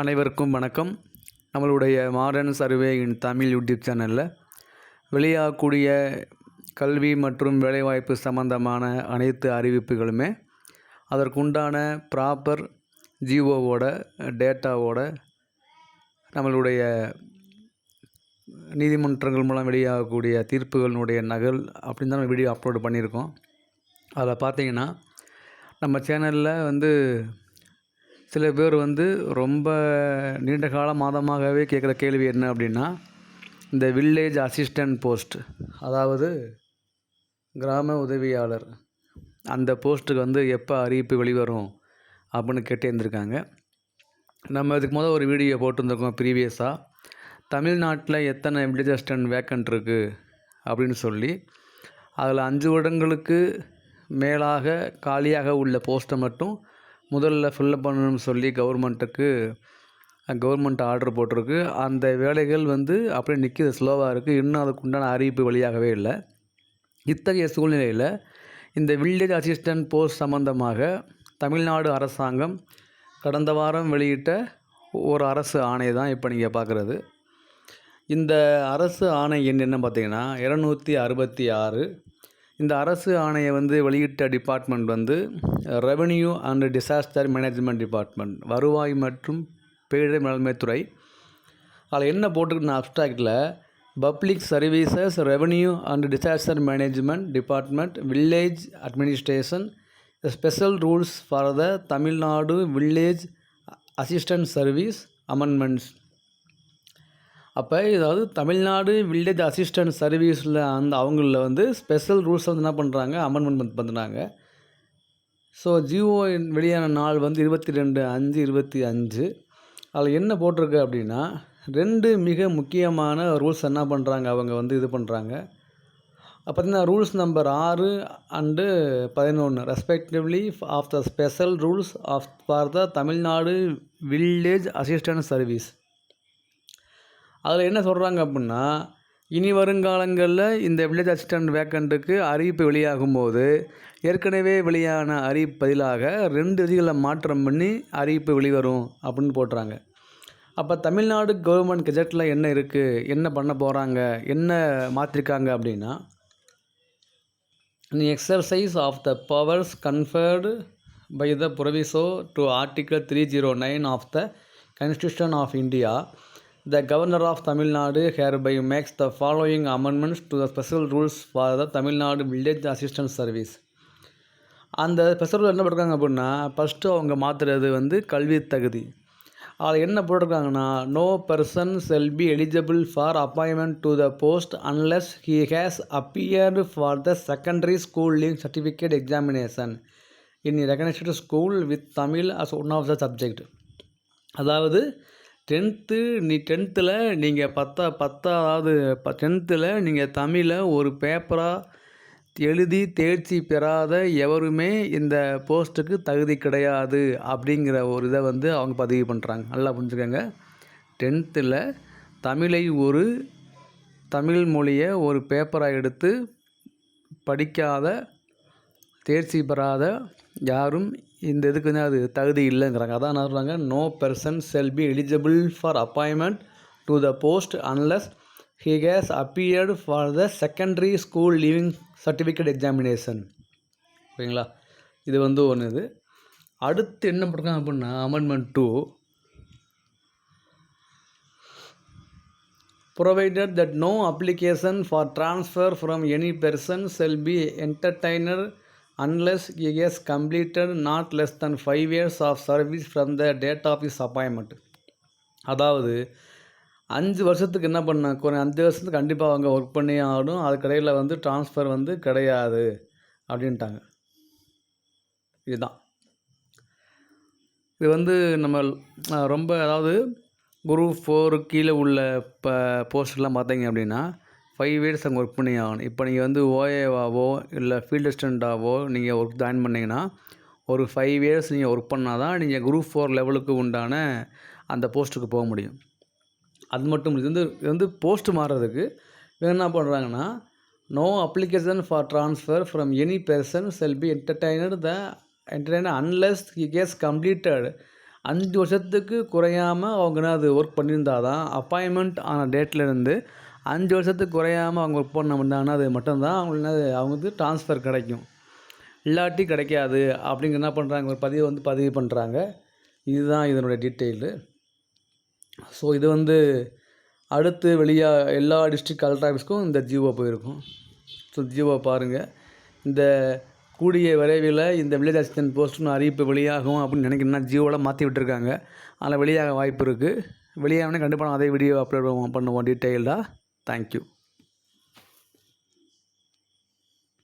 அனைவருக்கும் வணக்கம். நம்மளுடைய modern survey in Tamil YouTube சேனலில் வெளியாகக்கூடிய கல்வி மற்றும் வேலைவாய்ப்பு சம்பந்தமான அனைத்து அறிவிப்புகளுமே அதற்குண்டான ப்ராப்பர் ஜிஓவோட டேட்டாவோட நம்மளுடைய நீதிமன்றங்கள் மூலம் வெளியாகக்கூடிய தீர்ப்புகளினுடைய நகல் அப்படின்னு தான் வீடியோ அப்லோட் பண்ணியிருக்கோம். அதில் பார்த்தீங்கன்னா நம்ம சேனலில் வந்து சில பேர் வந்து ரொம்ப நீண்ட கால மாதமாகவே கேட்குற கேள்வி என்ன அப்படின்னா இந்த வில்லேஜ் அசிஸ்டன்ட் போஸ்ட் அதாவது கிராம உதவியாளர் அந்த போஸ்ட்டுக்கு வந்து எப்போ அறிவிப்பு வெளிவரும் அப்படின்னு கேட்டே இருந்திருக்காங்க நம்ம இதுக்கு முதல் ஒரு வீடியோ போட்டிருந்துருக்கோம் ப்ரீவியஸாக தமிழ்நாட்டில் எத்தனை வில்லேஜ் அசிஸ்டன்ட் வேக்கண்ட் இருக்குது அப்படின்னு சொல்லி அதில் அஞ்சு வருடங்களுக்கு மேலாக காலியாக உள்ள போஸ்ட்டை மட்டும் முதல்ல ஃபில்லப் பண்ணணும்னு சொல்லி கவர்மெண்ட்டுக்கு கவர்மெண்ட் ஆர்டர் போட்டிருக்கு. அந்த வேலைகள் வந்து அப்படியே நிற்கிது ஸ்லோவாக இருக்குது இன்னும் அதுக்குண்டான அறிவிப்பு வெளியாகவே இல்லை. இத்தகைய சூழ்நிலையில் இந்த வில்லேஜ் அசிஸ்டன்ட் போஸ்ட் சம்பந்தமாக தமிழ்நாடு அரசாங்கம் கடந்த வாரம் வெளியிட்ட ஒரு அரசு ஆணை தான் இப்போ நீங்கள் பார்க்குறது. இந்த அரசு ஆணை எண் என்ன பார்த்தீங்கன்னா இரநூத்தி அறுபத்தி ஆறு இந்த அரசு ஆணையை வந்து வெளியிட்ட டிபார்ட்மெண்ட் வந்து revenue and disaster management department வருவாய் மற்றும் பேரிடர் மேலாண்மைத்துறை அதில் என்ன போட்டிருக்குன்னு அப்டாக்டில் public services revenue and disaster management department village administration special rules for the Tamil Nadu village assistant service amendments அப்போ இதாவது தமிழ்நாடு வில்லேஜ் அசிஸ்டன்ட் சர்வீஸில் அந்த அவங்களில் வந்து ஸ்பெஷல் ரூல்ஸ் வந்து என்ன பண்ணுறாங்க அமெண்ட்மெண்ட் பண்ணுறாங்க ஸோ ஜிஓ வெளியான நாள் வந்து இருபத்தி ரெண்டு அஞ்சு இருபத்தி அஞ்சு. அதில் என்ன போட்டிருக்கு அப்படின்னா ரெண்டு மிக முக்கியமான ரூல்ஸ் என்ன பண்ணுறாங்க அவங்க வந்து இது பண்ணுறாங்க பார்த்தீங்கன்னா ரூல்ஸ் நம்பர் ஆறு அண்டு பதினொன்று respectively of the special rules of for the Tamil Nadu village assistant service அதில் என்ன சொல்கிறாங்க அப்படின்னா இனி வருங்காலங்களில் இந்த வில்லேஜ் அசிஸ்டன்ட் வேக்கண்ட்டுக்கு அறிவிப்பு வெளியாகும் போது ஏற்கனவே வெளியான அறிவிப்பு பதிலாக ரெண்டு விதிகளை மாற்றம் பண்ணி அறிவிப்பு வெளிவரும் அப்படின்னு போட்டுறாங்க. அப்போ தமிழ்நாடு கவர்மெண்ட் கெஜெட்டில் என்ன இருக்குது என்ன பண்ண போகிறாங்க என்ன மாற்றிருக்காங்க அப்படின்னா in exercise of the powers conferred by the proviso to article 309 of the constitution of india the governor of Tamil Nadu here by makes the following amendments to the special rules for the Tamil Nadu village assistance service அந்த special rule என்ன போட்டிருக்காங்க அப்படின்னா first அவங்க மாற்றுறது வந்து கல்வி தகுதி. அதில் என்ன போட்டிருக்காங்கன்னா no person shall be eligible for appointment to the post unless he has appeared for the secondary school leave certificate examination in recognised school with Tamil as one of the subject அதாவது tenth நீ டென்த்தில் நீங்கள் பத்தா பத்தாவது ப டென்த்தில் நீங்கள் தமிழை ஒரு பேப்பராக எழுதி தேர்ச்சி பெறாத எவருமே இந்த போஸ்ட்டுக்கு தகுதி கிடையாது அப்படிங்கிற ஒரு இதை வந்து அவங்க பதிவு பண்ணுறாங்க நல்லா புரிஞ்சுக்கோங்க. டென்த்தில் தமிழை ஒரு தமிழ் மொழியை ஒரு பேப்பராக எடுத்து படிக்காத தேர்ச்சி பெறாத யாரும் இந்த இதுக்கு வந்து அது தகுதி இல்லைங்கிறாங்க. அதான் என்ன சொல்கிறாங்க no person shall be eligible for appointment to the post unless he has appeared for the secondary school leaving certificate examination ஓகேங்களா இது வந்து ஒன்று இது. அடுத்து என்ன பண்ணுறாங்க அப்படின்னா amendment to provided that no application for transfer from any person shall be entertainer unless he has completed not less than five years of service from the date of is appointment அதாவது அஞ்சு வருஷத்துக்கு என்ன பண்ண குறை அஞ்சு வருஷத்துக்கு கண்டிப்பாக அவங்க ஒர்க் பண்ணி ஆகணும். அதுக்கடையில் வந்து ட்ரான்ஸ்ஃபர் வந்து கிடையாது அப்படின்ட்டாங்க. இதுதான். இது வந்து நம்ம ரொம்ப அதாவது குரூப் ஃபோருக்கு கீழே உள்ள இப்போ போஸ்டர்லாம் பார்த்தீங்க அப்படின்னா ஃபைவ் இயர்ஸ் அங்கே ஒர்க் பண்ணி ஆகணும் இப்போ நீங்கள் வந்து ஓஏவாவோ இல்லை ஃபீல்டு அசிஸ்டண்ட்டாவோ நீங்கள் ஒர்க் ஜாயின் பண்ணிங்கன்னா ஒரு ஃபைவ் இயர்ஸ் நீங்கள் ஒர்க் பண்ணால் தான் நீங்கள் குரூப் ஃபோர் லெவலுக்கு உண்டான அந்த போஸ்ட்டுக்கு போக முடியும். அது மட்டும் இது வந்து இது வந்து போஸ்ட் மாறுறதுக்கு என்ன பண்ணுறாங்கன்னா no application for transfer from any person shall be entertainer the entertainer unless he has completed அஞ்சு வருஷத்துக்கு குறையாமல் அவங்க என்ன அது ஒர்க் பண்ணியிருந்தா தான் அப்பாயின்மெண்ட் ஆன டேட்லேருந்து அஞ்சு வருஷத்துக்கு குறையாமல் அவங்க ஒர்க் பண்ண முடியாங்கன்னா அது மட்டும்தான். அவங்களுக்கு அவங்க வந்து ட்ரான்ஸ்ஃபர் கிடைக்கும். இல்லாட்டி கிடைக்காது. அப்படிங்கிற என்ன பண்ணுறாங்க ஒரு பதிவு வந்து பதிவு பண்ணுறாங்க இதுதான் இதனுடைய டீட்டெயிலு ஸோ இது வந்து அடுத்து வெளியாக எல்லா டிஸ்ட்ரிக்ட் கலெக்டர் ஆஃபீஸ்க்கும் இந்த ஜியோ போயிருக்கும். ஸோ ஜியோ பாருங்கள் இந்த கூடிய விரைவில் இந்த வில்லேஜ் அசிஸ்டன்ட் போஸ்ட்னு அறிவிப்பு வெளியாகும் அப்படின்னு நினைக்கிறேன்னா ஜியோவில் மாற்றி விட்டுருக்காங்க. அதில் வெளியாக வாய்ப்பு இருக்குது வெளியாகனே கண்டிப்பாக அதே வீடியோ அப்லோட் பண்ணுவோம் டீட்டெயில்டாக താങ്ക്